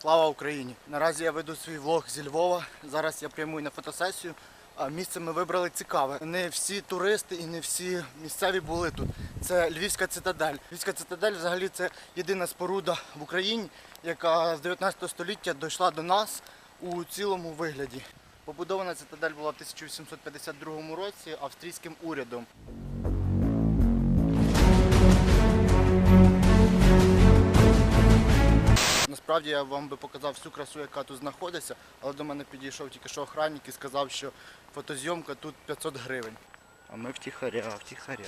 Слава Україні! Наразі я веду свій влог зі Львова. Зараз я прямую на фотосесію. Місце ми вибрали цікаве. Не всі туристи і не всі місцеві були тут. Це Львівська цитадель. Львівська цитадель взагалі це єдина споруда в Україні, яка з 19 століття дійшла до нас у цілому вигляді. Побудована цитадель була в 1852 році австрійським урядом. Насправді я вам би показав всю красу, яка тут знаходиться, але до мене підійшов тільки що охранник і сказав, що фотозйомка тут 500 гривень. А ми втіхаря, втіхаря.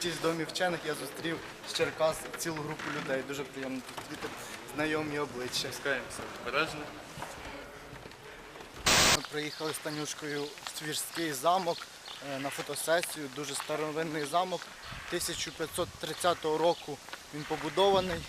Фотографуючись в домі вчених, я зустрів з Черкас цілу групу людей. Дуже приємно зустріти знайомі обличчя. Пускаємося обережно. Ми приїхали з Танюшкою в Свірський замок е, на фотосесію. Дуже старовинний замок. 1530 року він побудований.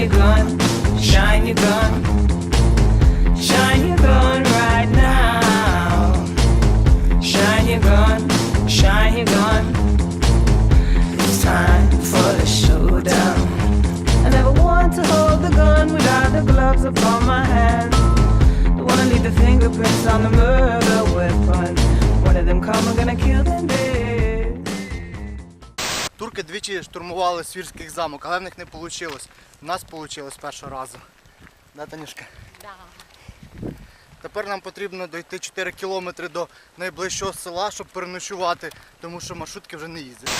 your gun, shine your gun, shine your gun right now. Shine your gun, shine your gun. It's time for the showdown. I never want to hold the gun without the gloves upon my hands. Don't wanna leave the fingerprints on the murder weapon. One of them come, we're gonna kill them. двічі штурмували свірських замок, але в них не вийшло. У нас вийшло з першого разу. Да, Танішка? Да. Тепер нам потрібно дойти 4 кілометри до найближчого села, щоб переночувати, тому що маршрутки вже не їздять.